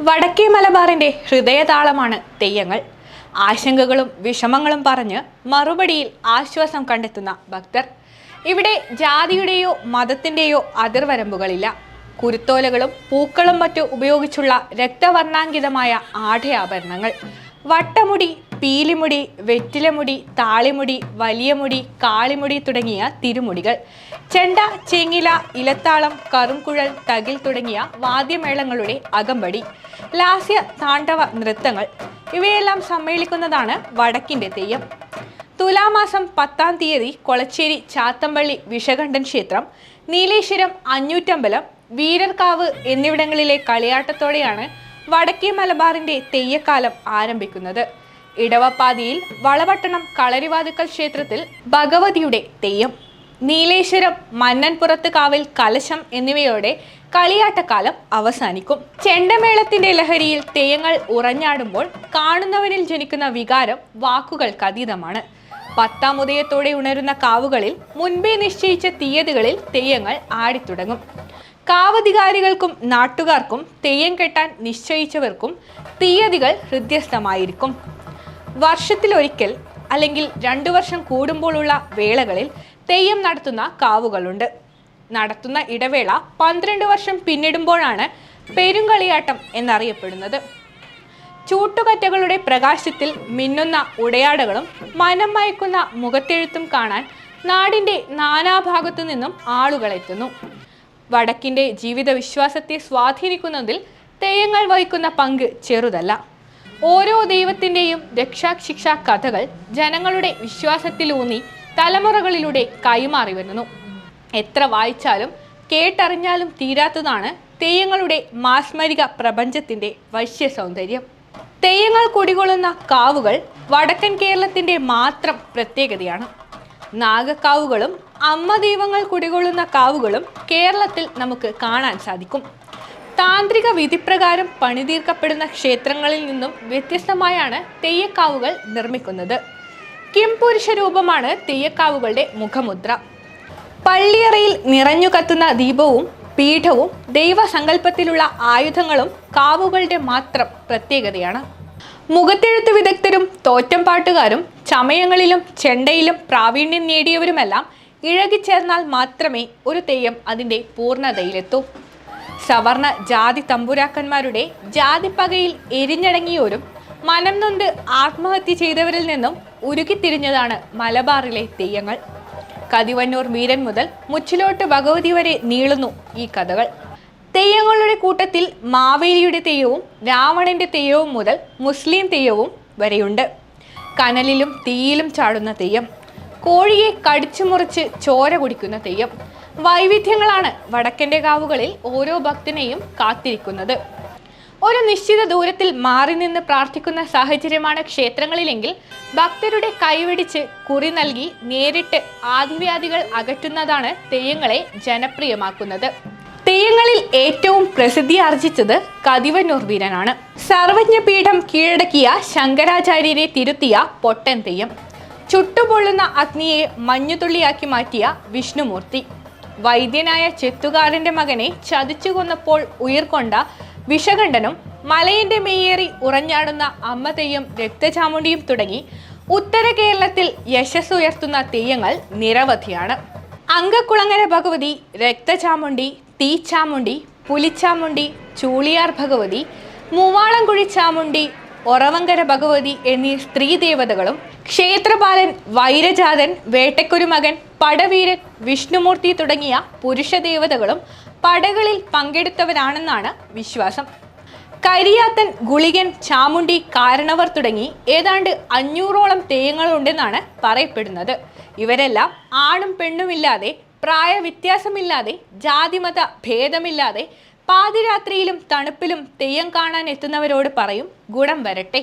വടക്കേ മലബാറിന്റെ ഹൃദയതാളമാണ് തെയ്യങ്ങൾ. ആശങ്കകളും വിഷമങ്ങളും പറഞ്ഞ് മറുപടിയിൽ ആശ്വാസം കണ്ടെത്തുന്ന ഭക്തർ. ഇവിടെ ജാതിയുടെയോ മതത്തിന്റെയോ അതിർവരമ്പുകളില്ല. കുരുത്തോലകളും പൂക്കളും മറ്റു ഉപയോഗിച്ചുള്ള രക്തവർണാങ്കിതമായ ആഢയാഭരണങ്ങൾ വട്ടമുടി പീലിമുടി വെറ്റിലമുടി താളിമുടി വലിയ മുടി കാളിമുടി തുടങ്ങിയ തിരുമുടികൾ. ചെണ്ട ചെങ്ങില ഇലത്താളം കറുംകുഴൽ തകിൽ തുടങ്ങിയ വാദ്യമേളങ്ങളുടെ അകമ്പടി. ലാസ്യ താണ്ഡവ നൃത്തങ്ങൾ. ഇവയെല്ലാം സമ്മേളിക്കുന്നതാണ് വടക്കിന്റെ തെയ്യം. തുലാമാസം പത്താം തീയതി കൊളച്ചേരി ചാത്തമ്പള്ളി വിഷകണ്ഠൻ ക്ഷേത്രം നീലേശ്വരം അഞ്ഞൂറ്റമ്പലം വീരർകാവ് എന്നിവിടങ്ങളിലെ കളിയാട്ടത്തോടെയാണ് വടക്കേ മലബാറിന്റെ തെയ്യക്കാലം ആരംഭിക്കുന്നത്. ഇടവപ്പാതിയിൽ വളവട്ടണം കളരിവാതുക്കൽ ക്ഷേത്രത്തിൽ ഭഗവതിയുടെ തെയ്യം നീലേശ്വരം മന്നൻപുറത്ത് കാവിൽ കലശം എന്നിവയോടെ കളിയാട്ടക്കാലം അവസാനിക്കും. ചെണ്ടമേളത്തിന്റെ ലഹരിയിൽ തെയ്യങ്ങൾ ഉറഞ്ഞാടുമ്പോൾ കാണുന്നവനിൽ ജനിക്കുന്ന വികാരം വാക്കുകൾക്ക് അതീതമാണ്. പത്താം ഉദയത്തോടെ ഉണരുന്ന കാവുകളിൽ മുൻപേ നിശ്ചയിച്ച തീയതികളിൽ തെയ്യങ്ങൾ ആടിത്തുടങ്ങും. കാവധികാരികൾക്കും നാട്ടുകാർക്കും തെയ്യം കെട്ടാൻ നിശ്ചയിച്ചവർക്കും തീയതികൾ ഹൃദ്യസ്ഥമായിരിക്കും. വർഷത്തിലൊരിക്കൽ അല്ലെങ്കിൽ രണ്ടു വർഷം കൂടുമ്പോഴുള്ള വേളകളിൽ തെയ്യം നടത്തുന്ന കാവുകളുണ്ട്. നടത്തുന്ന ഇടവേള പന്ത്രണ്ട് വർഷം പിന്നിടുമ്പോഴാണ് പെരുങ്കളിയാട്ടം എന്നറിയപ്പെടുന്നത്. ചൂട്ടുകറ്റകളുടെ പ്രകാശത്തിൽ മിന്നുന്ന ഉടയാടകളും മനം മയക്കുന്ന മുഖത്തെഴുത്തും കാണാൻ നാടിന്റെ നാനാഭാഗത്തു നിന്നും ആളുകൾ എത്തുന്നു. വടക്കിന്റെ ജീവിത വിശ്വാസത്തെ സ്വാധീനിക്കുന്നതിൽ തെയ്യങ്ങൾ വഹിക്കുന്ന പങ്ക് ചെറുതല്ല. ഓരോ ദൈവത്തിന്റെയും രക്ഷാശിക്ഷാ കഥകൾ ജനങ്ങളുടെ വിശ്വാസത്തിലൂന്നി തലമുറകളിലൂടെ കൈമാറി വരുന്നു. എത്ര വായിച്ചാലും കേട്ടറിഞ്ഞാലും തീരാത്തതാണ് തെയ്യങ്ങളുടെ മാസ്മരിക പ്രപഞ്ചത്തിന്റെ വശ്യ സൗന്ദര്യം തെയ്യങ്ങൾ കുടികൊള്ളുന്ന കാവുകൾ വടക്കൻ കേരളത്തിന്റെ മാത്രം പ്രത്യേകതയാണ്. നാഗക്കാവുകളും അമ്മ ദൈവങ്ങൾ കുടികൊള്ളുന്ന കാവുകളും കേരളത്തിൽ നമുക്ക് കാണാൻ സാധിക്കും. താന്ത്രിക വിധിപ്രകാരം പണിതീർക്കപ്പെടുന്ന ക്ഷേത്രങ്ങളിൽ നിന്നും വ്യത്യസ്തമായാണ് തെയ്യക്കാവുകൾ നിർമ്മിക്കുന്നത്. കിംപുരുഷ രൂപമാണ് തെയ്യക്കാവുകളുടെ മുഖമുദ്ര. പള്ളിയറയിൽ നിറഞ്ഞു കത്തുന്ന ദീപവും പീഠവും ദൈവസങ്കല്പത്തിലുള്ള ആയുധങ്ങളും കാവുകളുടെ മാത്രം പ്രത്യേകതയാണ്. മുഖത്തെഴുത്ത് വിദഗ്ധരും തോറ്റംപാട്ടുകാരും ചമയങ്ങളിലും ചെണ്ടയിലും പ്രാവീണ്യം നേടിയവരുമെല്ലാം ഇഴകിച്ചേർന്നാൽ മാത്രമേ ഒരു തെയ്യം അതിന്റെ പൂർണതയിലെത്തൂ. സവർണ ജാതി തമ്പുരാക്കന്മാരുടെ ജാതിപ്പകയിൽ എരിഞ്ഞടങ്ങിയോരും മനം നൊന്ത് ആത്മഹത്യ ചെയ്തവരിൽ നിന്നും ഉരുകിത്തിരിഞ്ഞതാണ് മലബാറിലെ തെയ്യങ്ങൾ. കതിവന്നൂർ വീരൻ മുതൽ മുച്ചിലോട്ട് ഭഗവതി വരെ നീളുന്നു ഈ കഥകൾ. തെയ്യങ്ങളുടെ കൂട്ടത്തിൽ മാവേലിയുടെ തെയ്യവും രാവണന്റെ തെയ്യവും മുതൽ മുസ്ലിം തെയ്യവും വരെയുണ്ട്. കനലിലും തീയിലും ചാടുന്ന തെയ്യം കോഴിയെ കടിച്ചു മുറിച്ച് ചോര കുടിക്കുന്ന തെയ്യം വൈവിധ്യങ്ങളാണ് വടക്കന്റെ കാവുകളിൽ ഓരോ ഭക്തനെയും കാത്തിരിക്കുന്നത്. ഒരു നിശ്ചിത ദൂരത്തിൽ മാറി നിന്ന് പ്രാർത്ഥിക്കുന്ന സാഹചര്യമാണ് ക്ഷേത്രങ്ങളിലെങ്കിൽ ഭക്തരുടെ കൈവടിച്ച് കുറി നൽകി നേരിട്ട് ആദിവ്യാധികൾ അകറ്റുന്നതാണ് തെയ്യങ്ങളെ ജനപ്രിയമാക്കുന്നത്. തെയ്യങ്ങളിൽ ഏറ്റവും പ്രസിദ്ധി ആർജിച്ചത് കതിവന്നൂർ വീരനാണ്. സർവജ്ഞപീഠം കീഴടക്കിയ ശങ്കരാചാര്യരെ തിരുത്തിയ പൊട്ടൻ തെയ്യം. ചുട്ടുപൊള്ളുന്ന അഗ്നിയെ മഞ്ഞുതുള്ളിയാക്കി മാറ്റിയ വിഷ്ണുമൂർത്തി. വൈദ്യനായ ചെത്തുകാരന്റെ മകനെ ചതിച്ചു കൊന്നപ്പോൾ ഉയർക്കൊണ്ട വിഷകണ്ഠനും മലയന്റെ മേയേറി ഉറഞ്ഞാടുന്ന അമ്മ തെയ്യം രക്തചാമുണ്ടിയും തുടങ്ങി ഉത്തര കേരളത്തിൽ യശസ് ഉയർത്തുന്ന തെയ്യങ്ങൾ നിരവധിയാണ്. അങ്കക്കുളങ്ങര ഭഗവതി രക്തചാമുണ്ടി തീച്ചാമുണ്ടി പുലിച്ചാമുണ്ടി ചൂളിയാർ ഭഗവതി മൂവാളംകുഴി ചാമുണ്ടി ഒറവങ്കര ഭഗവതി എന്നീ സ്ത്രീ ദേവതകളും ക്ഷേത്രപാലൻ വൈരജാതൻ വേട്ടക്കുരു മകൻ പടവീരൻ വിഷ്ണുമൂർത്തി തുടങ്ങിയ പുരുഷ ദേവതകളും പടകളിൽ പങ്കെടുത്തവരാണെന്നാണ് വിശ്വാസം. കരിയാത്തൻ ഗുളികൻ ചാമുണ്ടി കാരണവർ തുടങ്ങി ഏതാണ്ട് അഞ്ഞൂറോളം തെയ്യങ്ങളുണ്ടെന്നാണ് പറയപ്പെടുന്നത്. ഇവരെല്ലാം ആണും പെണ്ണുമില്ലാതെ പ്രായവ്യത്യാസമില്ലാതെ ജാതിമത ഭേദമില്ലാതെ പാതിരാത്രിയിലും തണുപ്പിലും തെയ്യം കാണാൻ എത്തുന്നവരോട് പറയും ഗുണം വരട്ടെ.